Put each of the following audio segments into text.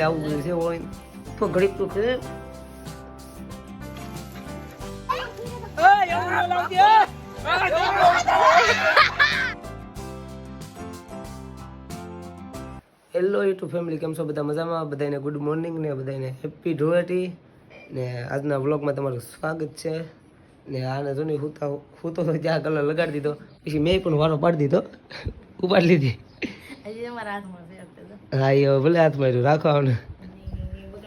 આવું છે હોય તો ઘડીક તો કે હેલો યુટ્યુબ ફેમિલી કેમ છો બધા? મજામાં? બધાને ગુડ મોર્નિંગ ને બધાને હેપી ધુળેટી ને આજના વ્લોગમાં તમારું સ્વાગત છે. ને આને જો ને હું તો જ્યાં કલર લગાડી દીધો. પછી મેં પણ વારો પાડી દીધો. ઉપાડી લીધી. હા એ ભલે હાથ માર્યું. રાખો આવને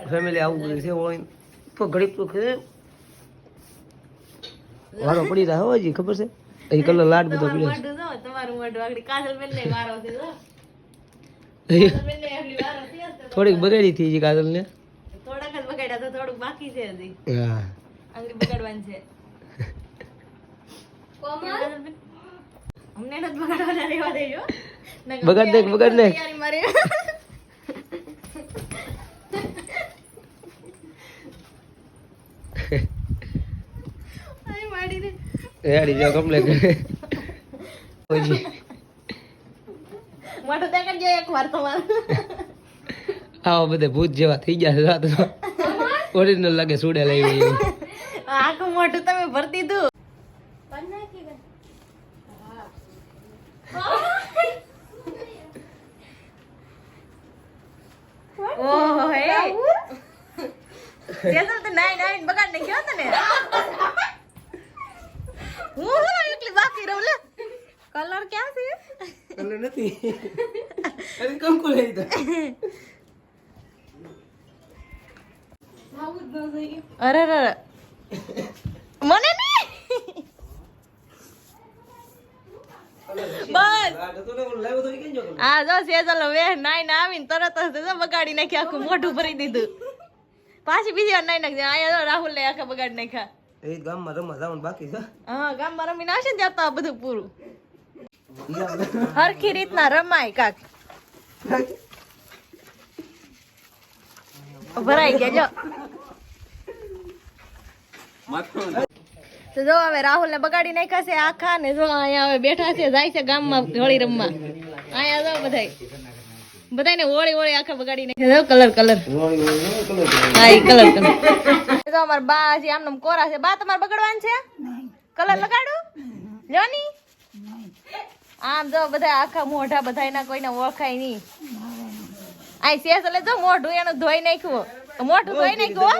ફેમિલી આવું બધું છે હોય તો ઘડીક તો વારો પડી રહ્યા હોય ખબર છે? એ કલર લાડ બધો તમારું પીડ્યો. થોડીક બગાડી થઈ છે કાજલ ને થોડાક જ બગાડ્યા તો થોડુંક બાકી છે હજી. હા. આગળ બગાડવાનું છે. અમને નથી બગાડવાના રહેવા દેજો. બગાડ દે બગાડ દે મારી આય માડી રે. રેડી જાઓ કમ્પ્લેટ મોટો દેખ દેખાડજો એક વાર તમાર આવો બધે ભૂત જેવા થઈ ગયા રાત ઓરિજિનલ લાગે સુડે લઈ ગઈ આખું મોઢું તમે ભરતી દીધું. ઓહો હે જેસલ તો નાઈ નાઈ બગાડ ને ગયો તને હું હું એકલી બાકી રહું લે. કલર ક્યાં છે? કલર નથી. અરે કંકુ લઈ દે અરે અરે. મને નહીં? બસ. આ જો સેજલ વે નાઈ ના આવીને તરત જ બગાડી નાખ્યા આખું મોઢું ભરી દીધું. પાછી બીજી વાર નાઈ નાખી અહીંયા રાહુલ ને આખા બગાડી નાખ્યા. એ ગામમાં રમવા જવાનું બાકી છે. હા ગામમાં રમીને આવશે ને ત્યાં તો આ બધું પૂરું. હરખી રીતના રમાય કાક. ભરાઈ ગયા જો. તો જો હવે રાહુલ ને બગાડી નાખ્યા છે આખા ને જો અહીંયા હવે બેઠા છે જાય છે ગામમાં હોળી રમવા. અહીંયા જો બધાય. બધાને હોળી હોળી આખા બગાડી નાખ્યા જો કલર કલર. હા કલર કલર. તો અમાર બા આજે આમને આમ કોરા છે. બા તમારે બગડવાનું છે? કલર લગાડું. જોની આમ જો બધા આખા મોઢા બધા એના કોઈને ઓળખાય નહીં. આઈ સેસ એટલે જો મોઢું એનું ધોઈ નાખ્યું. મોઢું ધોઈ નાખ્યું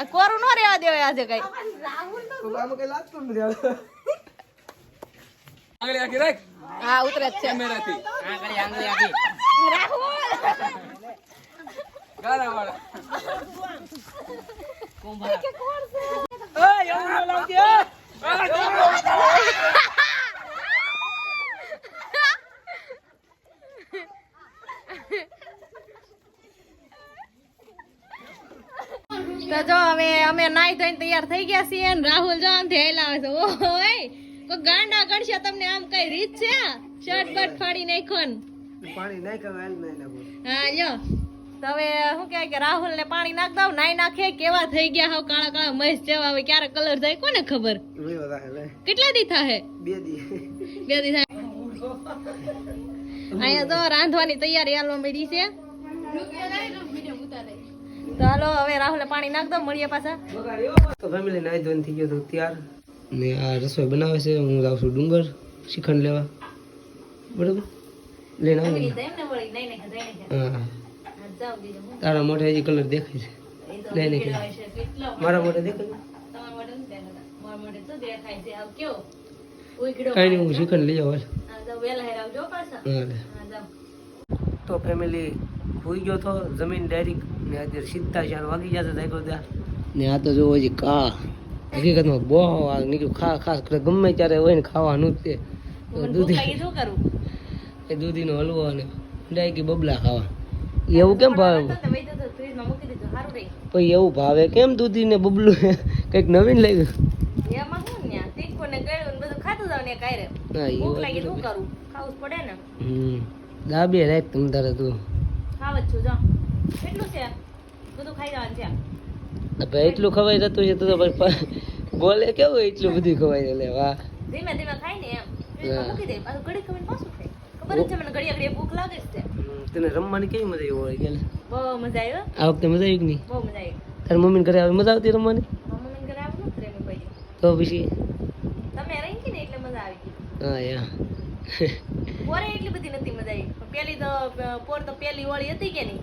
આ કોરું ન રેવા દેવાય આજે કઈ. આમાં કઈ લાગતું નથી હા ઉતરે જ છે. રાહુલ? તો જો હવે અમે નાઈ ધોઈને તૈયાર થઈ ગયા છીએ ને રાહુલ જો આમ હેલા લાવે છે. ઓય. તો ગાંડા ગણશે તમને આમ કઈ રીત છે? શર્ટ બટ ફાડી નાખો ને. પાણી નાખ હવે હાલ નહીં નાખું. હા યો તો હવે શું કહેવાય કે રાહુલ ને પાણી નાખ દઉં નાઈ નાખે કેવા થઈ ગયા હાવ કાળા કાળા મહેશ જેવા હવે ક્યારે કલર થાય કોને ખબર? કેટલા દી થાય બે દી. બે દી થાય. અહીંયા તો રાંધવાની તૈયારી હાલવા મળી છે. તો હાલો હવે રાહુલે પાણી નાખ દો મળીએ પાછા. તો ફેમિલી નાઈ ધોઈને થઈ ગયો તો ત્યાર. ને આ રસોઈ બનાવે છે હું જાઉં છું ડુંગર શ્રીખંડ લેવા. બરોબર? લઈને આવું હા. તારા મોઢે હજી કલર દેખાય છે. લઈ નીકળે મારા મોઢે દેખાય કઈ નહીં હું શ્રીખંડ લઈ આવું. તો ફેમિલી હોઈ ગયો તો જમીન ડાયરેક્ટ ને અત્યારે સીધા ચાર વાગી જતા થાય ત્યાં. ને આ તો જોવો હજી કા. હકીકતમાં બહુ આ નીકળ્યું ખા ખાસ કરે ગમે ત્યારે હોય ને ખાવાનું જ તે દૂધી એ દૂધીનો હલવો અને ડાયકી બબલા ખાવા. એવું કેમ ભાવે? પછી એવું ભાવે? કેમ દૂધી ને બબલું કંઈક નવીન ને હમ. દાબી રાખ તમ તારે તું. ખાવ જ છું જો. કેટલું છે? બધું ખાઈ જવાનું ભાઈ એટલું ખવાઈ જતું છે તો તો બોલે કેવું એટલું બધું ખવાય લે વાહ. ધીમે ધીમે ખાઈ ને એમ. મૂકી દે પાછું ઘડી ખબર પાછું ખાય ખબર છે મને ઘડીએ ઘડીએ ભૂખ લાગે છે. તને રમવાની કેવી મજા આવી હોય બહુ મજા આવ્યો આ વખતે મજા આવી કે નહીં? બહુ મજા આવી. તારી મમ્મીને ઘરે આવે મજા આવતી રમવાની? મમ્મીને ઘરે આવે ને રેમી ભાઈ તો પછી? તમે રહી કે ને એટલે મજા આવી ગઈ? હા યા. પોરે એટલી બધી નથી મજા આવી. પેલી તો પોર તો પેલી ઓળી હતી કે નહીં?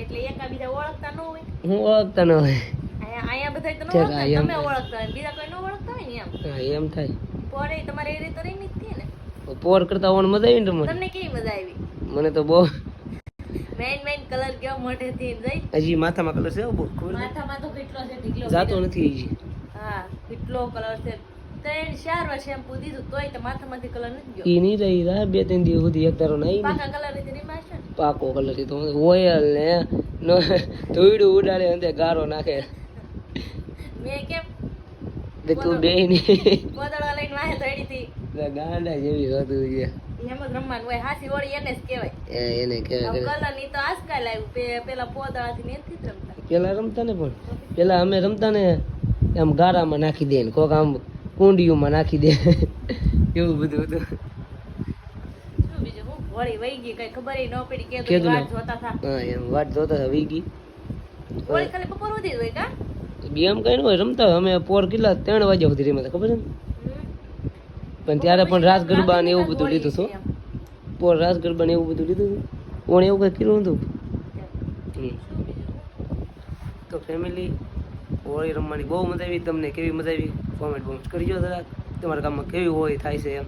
એટલે એકા બીજા ઓળખતા ન હોય. હું ઓળખતા ન હોય. અહીંયા અહીંયા બધા તો ન ઓળખતા. તમે ઓળખતા હોય બીજા કોઈ ન ઓળખતા હોય ને એમ? હા એમ થાય. પોરે તમારે એ રીતે રહી નથી ને? પોર કરતા ઓણ મજા આવી ને તમને કેવી મજા આવી? મને તો બહુ મેઇન મેઇન કલર કેવો મોઢે થી જઈ? હજી માથામાં કલર છે બહુ ખબર માથામાં તો કેટલો છે ઢીકલો જાતો નથી હજી. હા કેટલો કલર છે. ત્રણ ચાર વાર શેમ્પુ દીધું તોય તો માથામાંથી કલર નથી ગયો. ઈ નહીં રહી રા બે ત્રણ દિવસ સુધી એક તારો નહીં પાકા કલરની નહીં પાકો કલરથી તો ઓયલ ને નો ધોઈડું ઉડાડે અંતે ગારો નાખે. મેં કેમ? તું બે નહીં. કોદળો લઈને વાહે ચડી હતી ગાંડા જેવી હતું છે. એમ જ રમવાનું હોય. હાસી વળી એને જ કહેવાય. એને કહેવાય. કલરની તો આજકાલ આવ્યું. પેલા પોદળા થી નથી રમતા. પેલા રમતા ને પણ. પેલા અમે રમતા ને આમ ગારામાં નાખી દે ને. કોક આમ કુંડીઓમાં નાખી દે. એવું બધું હતું. શું બીજું? હું વળી વહી ગઈ. કઈ ખબર ન પડી કે વાટ. જોતા હતા. હા એમ વાટ જોતા હતા વી ગઈ વળી ખાલી બપોર સુધી હોય કા? બી એમ કઈ ન હોય. રમતા અમે પોર કેટલા? ત્રણ વાગ્યા સુધી રમતા ખબર છે ને. પણ ત્યારે પણ રાસ ગરબા ને એવું બધું લીધું હતું પણ રાસ ગરબા ને એવું બધું લીધું હતું ઓણ એવું કઈ કર્યું બીજું તો ફેમિલી હોળી રમવાની બહુ મજા આવી. તમને કેવી મજા આવી? કોમેન્ટ બોમેન્ટ કરજો જરાક. તમારા ગામમાં કેવી હોય થાય છે એમ.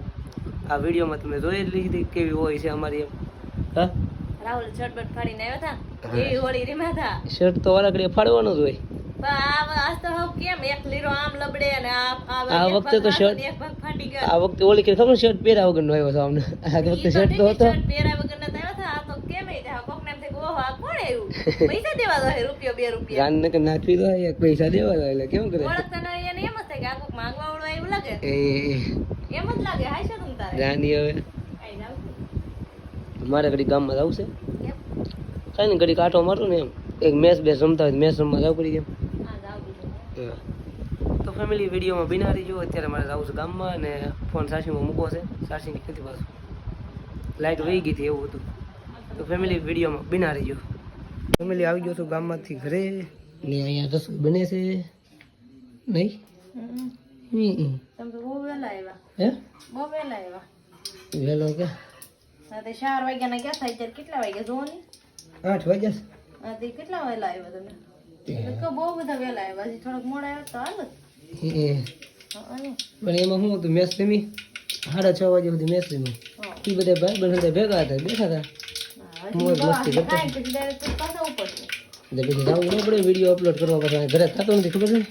આ વિડીયોમાં તમે જોઈ જ લીધી કેવી હોય છે અમારી એમ. હા? રાહુલ શર્ટ બટ ફાડીને આવ્યા હતા? કેવી હોળી રમ્યા હતા? શર્ટ તો વારાઘડીએ ફાડવાનો જ હોય. આ તો કેમ એક લીરો આમ લબડે અને આ આ આ વખતે તો શર્ટ- આ વખતે ઓલી કે ખબર શર્ટ પહેર્યા વગરનો આવ્યો અમને આ વખતે તો શર્ટ તો ઠીક હતો. પહેર્યા આવ્યા. આ તો કેમ એ કોક ને કે ઓહો, આ કોણ આવ્યું? પૈસા દેવા દો રૂપિયો બે રૂપિયા. રાન ને નાખી દો એક પૈસા દેવા દો એટલે કેમ કરે? ઓળખતા નહીં એને એમ જ થાય કે આ કોક માંગવા વાળું આવ્યું લાગે. એ એમ જ લાગે હાય છે તમ તારે? રાની હવે. આઈ જાવ છું. મારે ઘડી ગામમાં જવું છે. કઈ ને ઘડી કાંઠો મારું ને એમ. એક મેચ બેસ રમતા હોય મેચ રમવા જાવ કરી બીજું. તો ફેમિલી વિડીયોમાં બિનારી જો અત્યારે મારે જવું છે ગામમાં અને ફોન સાસીમાં મૂકો છે. સાસી નથી પાછું. લાઇટ વહી ગઈ હતી એવું હતું. તો ફેમિલી વિડીયોમાં બિનારી જો. ફેમિલી આવી ગયો છું ગામમાંથી ઘરે. ને અહીંયા રસોઈ બને છે. નહીં? વહેલા કે? ચાર ક્યાં થાય? ત્યારે કેટલા વાગ્યા? જોવો ને. આઠ વાગ્યા કેટલા વહેલા આવ્યા તમે? છે તો કે બહુ બધા વહેલા આવ્યા હજી થોડોક મોડા આવ્યા તો હાલ જ હમ. હા, અને? પણ એમાં શું હતું મેચ રમી સાડા છ વાગ્યા સુધી મેચ રમી હા. એ બધા ભાઈ બધા ભેગા હતા બેઠા હતા હા, મોજ હજી મસ્તી બહાર કરતા. ખાઈને પછી direct પાછા ઉપડશે. એટલે પછી જવું ન પડે વીડિયો અપલોડ કરવા પછી ઘરે થતો નથી ખબર છે ને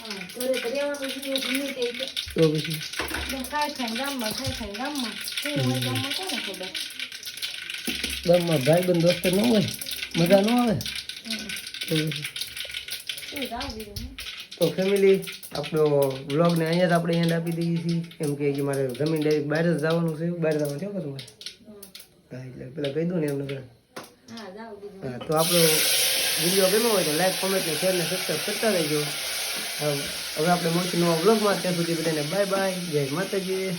હા, ઘરે તો રહેવાનું છે, એવું ગમે તે છે. તો પછી એટલે ખાઈ ખાઈને ગામમાં, ખાઈ ખાઈને ગામમાં. કેવું હોય ગામમાં કોને ખબર? ગામમાં ભાઈ બંધ દોસ્ત ન હોય મજા ન આવે હમ. તો પછી. તો ફેમિલી આપણો વ્લોગને અહીંયા જ આપણે એન્ડ આપી દઈએ છીએ. એમ કે મારે જમીન ડાયરેક્ટ બહાર જ જવાનું છે. બહાર જવાનું છે તમારે મારે. હા એટલે પેલા કહી દઉં ને એમને પેલા હા, તો આપણો વીડિયો ગમ્યો હોય તો લાઈક કોમેન્ટ ને શેર ને સબસ્ક્રાઈબ કરતા રહેજો. હવે આપણે મળશું નવા વ્લોગમાં ત્યાં સુધી બધાને બાય બાય જય માતાજી.